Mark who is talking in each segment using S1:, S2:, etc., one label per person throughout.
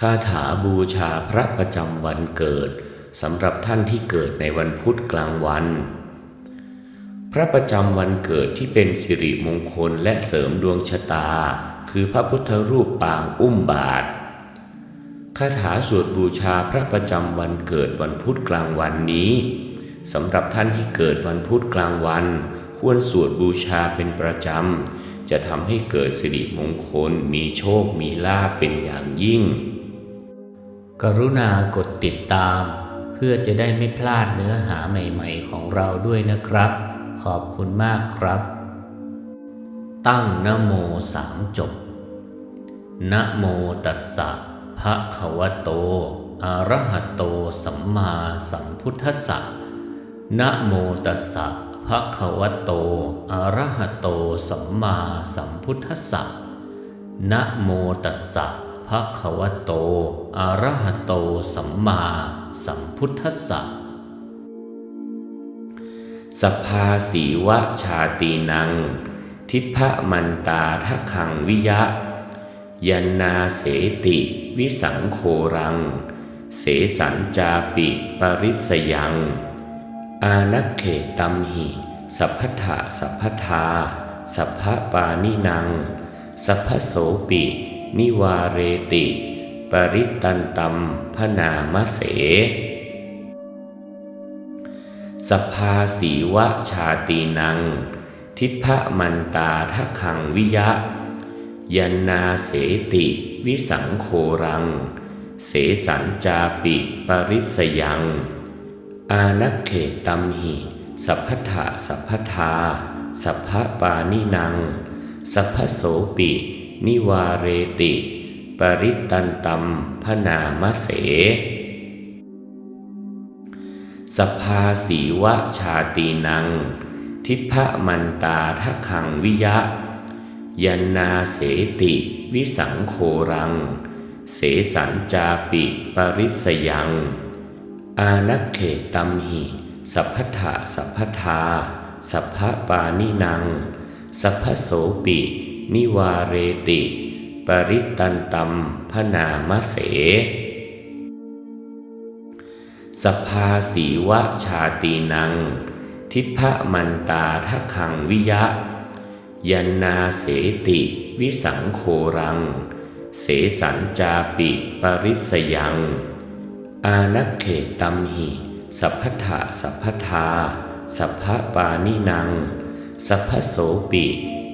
S1: คาถาบูชาพระประจำวันเกิดสำหรับท่านที่เกิดในวันพุธกลางวัน พระประจำวันเกิดที่เป็นสิริมงคลและเสริมดวงชะตา คือพระพุทธรูปปางอุ้มบาทคาถาสวดบูชาพระประจำวันเกิดวันพุธกลางวันนี้สำหรับท่านที่เกิดวันพุธกลางวัน ควรสวดบูชาเป็นประจำ จะทำให้เกิดสิริมงคลมีโชคมีลาภเป็นอย่างยิ่ง
S2: กรุณากดติดตาม เพื่อจะได้ไม่พลาดเนื้อหาใหม่ๆ ของเราด้วยนะครับ ขอบคุณมากครับ ตั้งนโมสามจบนะโมตัสสะภะคะวะโตอะระหะโตสัมมาสัมพุทธัสสะนะโมตัสสะภะคะวะโตอะระหะโตสัมมาสัมพุทธัสสะนะโมตัสสะ ภะคะวะโต อะระหะโต สัมมาสัมพุทธัสสะ
S1: สภาสีวะชาตีนัง ทิพะมันตาทะคังวิยะ ยันนาเสติ วิสังโครัง เสสัญจาปิปริสยัง อานักเขตัมหิ สัพพะสัพพทา สัพพปานินัง สัพพโสปิ นิวาเรติ ปริตันตัมพนามเส สภาสีวะชาตีนัง ทิพะมันตาทะคังวิยะ ยันนาเสติวิสังโครัง เสสัญจาปิปริสยัง อานักเขตัมหิสัพพทะสัพพทาสัพพปานินัง สัพพโสปิ นิวาเรติ ปริตันตัมพนามเส สภาสีวะชาตีนัง ทิพะมันตาทะคังวิยะ ยันนาเสติวิสังโครัง เสสัญจาปิปริสยัง อานักเขตัมหิ สัพพะสัพพทาสัพพปานินัง สัพพโสปิ นิวาเรติ ปริตันตัมพนามเส สภาสีวะชาตีนัง ทิพะมันตาทะคังวิยะ ยันนาเสติ วิสังโครัง เสสัญจาปิปริสยัง อานักเขตัมหิ สัพพทะสัพพทาสัพพปานินัง สัพพโสปิ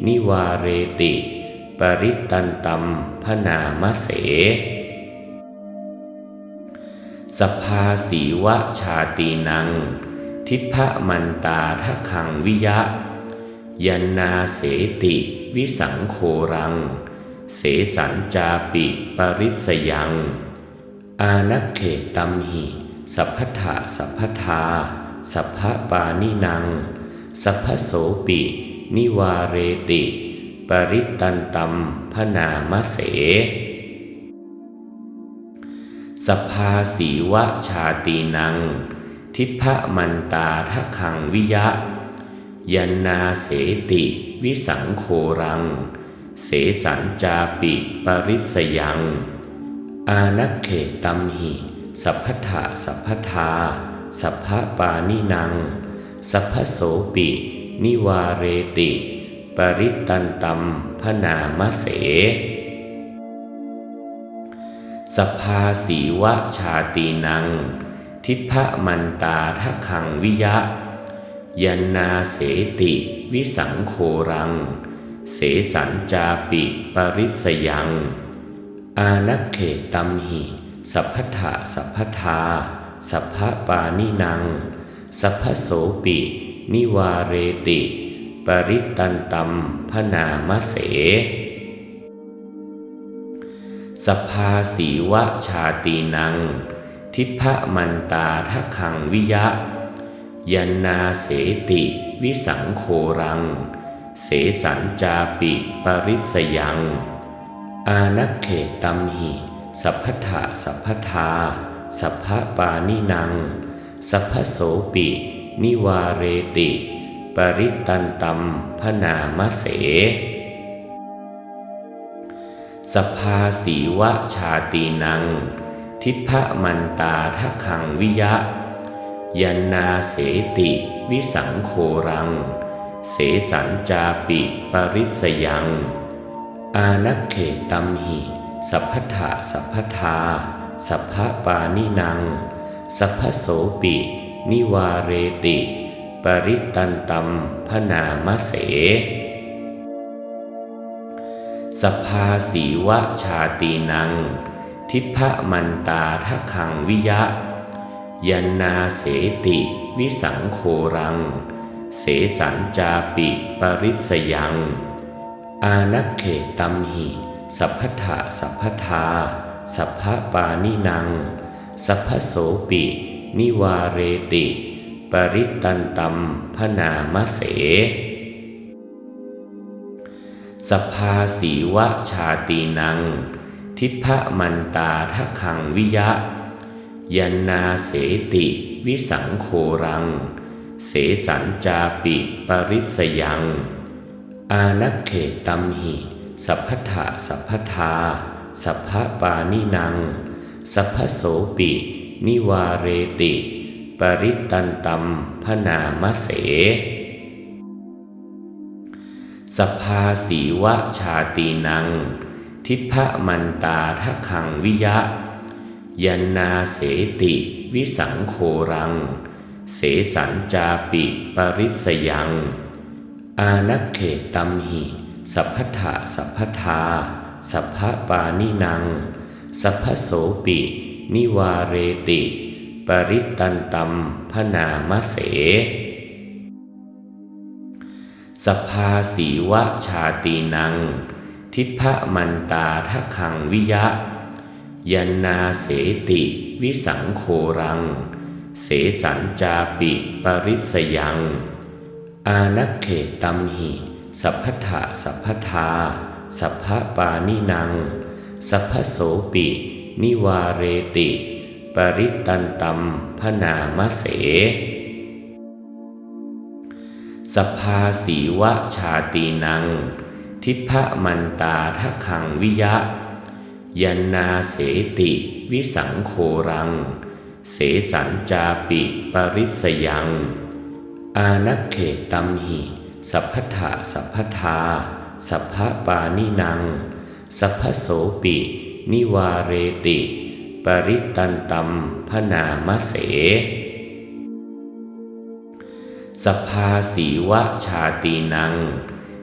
S1: นิวาเรติ ปริตันตัมพนามเส สภาสีวะชาตีนัง ทิพะมันตาทะคังวิยะ ยันนาเสติวิสังโครัง เสสัญจาปิปริสยัง อานักเขตัมหิ สัพพะสัพพทาสัพพปานินัง สัพพโสปิ นิวาเรติ ปริตันตัมพนามเส สภาสีวะชาตีนัง ทิพะมันตาทะคังวิยะ ยันนาเสติ วิสังโครัง เสสัญจาปิปริสยัง อานักเขตัมหิสัพพะสัพพทาสัพพปานินัง สัพพโสปิ นิวาเรติ ปริตันตัมพนามเส สภาสีวะชาตีนัง ทิพะมันตาทะคังวิยะ ยันนาเสติวิสังโครัง เสสัญจาปิปริสยัง อานักเขตัมหิสัพพะสัพพทาสัพพปานินัง สัพพโสปิ นิวาเรติ ปริตันตัมพนามเส สภาสีวะชาตีนัง ทิพะมันตาทะคังวิยะ ยันนาเสติวิสังโครัง เสสัญจาปิปริสยัง อานักเขตัมหิสัพพทะสัพพทาสัพพปานินัง สัพพโสปิ นิวาเรติ ปริตันตัมพนามเส สภาสีวะชาตีนัง ทิพะมันตาทะคังวิยะ ยันนาเสติ วิสังโครัง เสสัญจาปิปริสยัง อานักเขตัมหิสัพพทะสัพพทาสัพพปานินัง สัพพโสปิ นิวาเรติ ปริตันตัมพนามเส สภาสีวะชาตีนัง ทิพะมันตาทะคังวิยะ ยันนาเสติ วิสังโครัง เสสัญจาปิปริสยัง อานักเขตัมหิ สัพพทะสัพพทาสัพพปานินัง สัพพโสปิ นิวาเรติ ปริตันตัมพนามเส สภาสีวะชาตีนัง ทิพะมันตาทะคังวิยะ ยันนาเสติ วิสังโครัง เสสัญจาปิปริสยัง อานักเขตัมหิ สัพพทะสัพพทาสัพพปานินัง สัพพโสปิ นิวาเรติ ปริตันตัมพนามเส สภาสีวะชาตีนัง ทิพะมันตาทะคังวิยะ ยันนาเสติ วิสังโครัง เสสัญจาปิปริสยัง อานักเขตัมหิ สัพพะสัพพทาสัพพปานินัง สัพพโสปิ นิวาเรติ ปริตันตัมพนามเส สภาสีวะชาตีนัง ทิพะมันตาทะคังวิยะ ยันนาเสติวิสังโครัง เสสัญจาปิปริสยัง อานักเขตัมหิสัพพทะสัพพทาสัพพปานินัง สัพพโสปิ นิวาเรติ ปริตันตัมพนามเส สภาสีวะชาตีนัง ทิพะมันตาทะคังวิยะ ยันนาเสติวิสังโครัง เสสัญจาปิปริสยัง อานักเขตัมหิสัพพทะสัพพทาสัพพปานินัง สัพพโสปิ นิวาเรติ ปริตันตัมพนามเส สภาสีวะชาตีนัง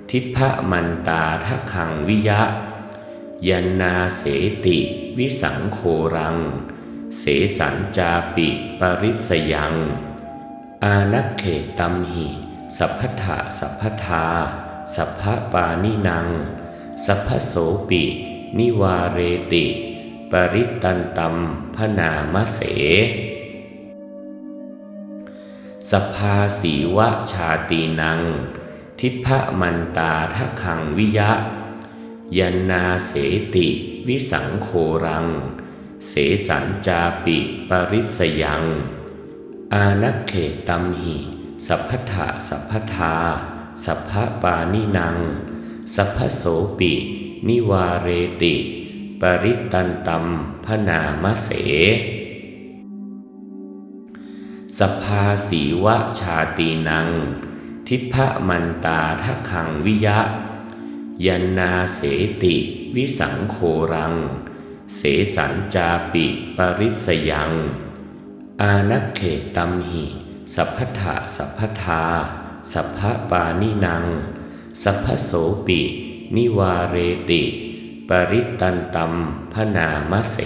S1: ทิพะมันตาทะคังวิยะ ยันนาเสติ วิสังโครัง เสสัญจาปิปริสยัง อานักเขตัมหิสัพพทะสัพพทาสัพพปานินัง สัพพโสปิ นิวาเรติ ปริตันตัมพนามเส สภาสีวะชาตีนัง ทิพะมันตาทะคังวิยะ ยันนาเสติ วิสังโครัง เสสัญจาปิปริสยัง อานักเขตัมหิสัพพะสัพพทาสัพพปานินัง สัพพโสปิ นิวาเรติ ปริตันตัมพนามเส สภาสีวะชาตีนัง ทิพะมันตาทะคังวิยะ ยันนาเสติ วิสังโครัง เสสัญจาปิปริสยัง อานักเขตัมหิ สัพพทะสัพพทาสัพพปานินัง สัพพโสปิ นิวาเรติ ปริตันตัมพนามเส